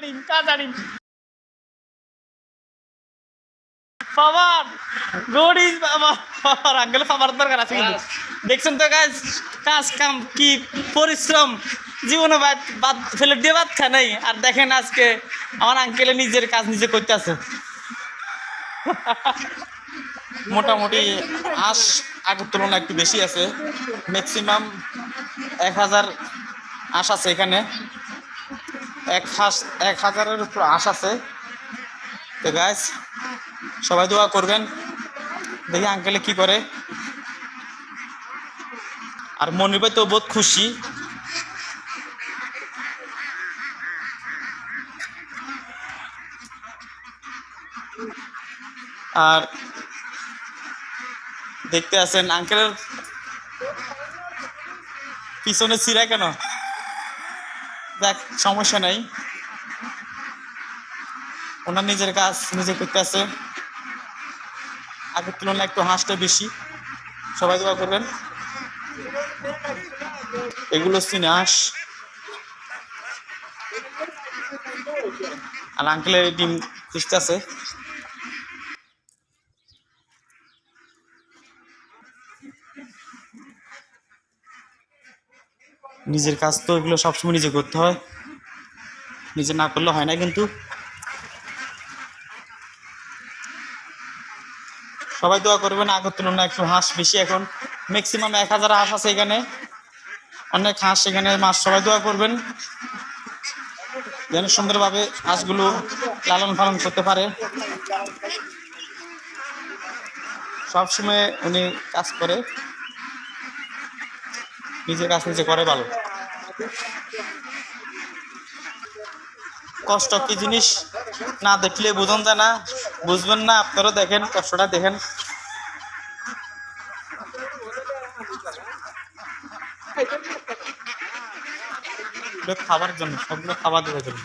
কাঁচা ডিম power. Good is power uncle power দরকার আছে কিন্তু। দেখছেন তো কাজ কাজ কাম কি পরিশ্রম, জীবনে বাদ বাদ ফেলে দিয়ে বাদ খায় নাই। আর দেখেন আজকে আমার আঙ্কেলে নিজের কাজ নিজে করতে আছে। মোটামুটি আশ আগের তুলনায় একটু বেশি আছে। ম্যাক্সিমাম এক হাজার আশ আছে এখানে। এক হাস, এক হাজারের উপর আশ আছে। তো গাছ সবাই দোয়া করবেন। দেখি আঙ্কেলে কি করে। আর মনির ভাই তো বহুত খুশি। আর দেখতে আছেন আঙ্কেলের পিছনে ছিঁড়া কেন? দেখ, সমস্যা নেই। ওনার নিজের কাজ, নিজে করতে আছে আগের তুলনায় একটু হাঁসটা বেশি। সবাই দোয়া করবেন। এগুলো চিনে হাঁস। আর আঙ্কেলের ডিম খুঁজতে আছে নিজের কাজ তো এগুলো সবসময় নিজে করতে হয়। নিজে না করলে হয় না কিন্তু। সবাই দোয়া করবেন আগের তুলনায় একটু হাঁস বেশি এখন। ম্যাক্সিমাম এক হাজার হাঁস আছে এখানে। অনেক হাঁস এখানে মাছ সবাই দোয়া করবেন। যেন সুন্দরভাবে হাঁসগুলো লালন পালন করতে পারে। সবসময় উনি কাজ করে। নিজের কাজ নিজে করে, ভালো। কষ্ট কি জিনিস? না দেখলে বুঝুন যায় না। বুঝবেন না, আপনারও দেখেন, কষ্টটা দেখেন। খাবার জন্য, সবগুলো খাবার দেওয়ার জন্য।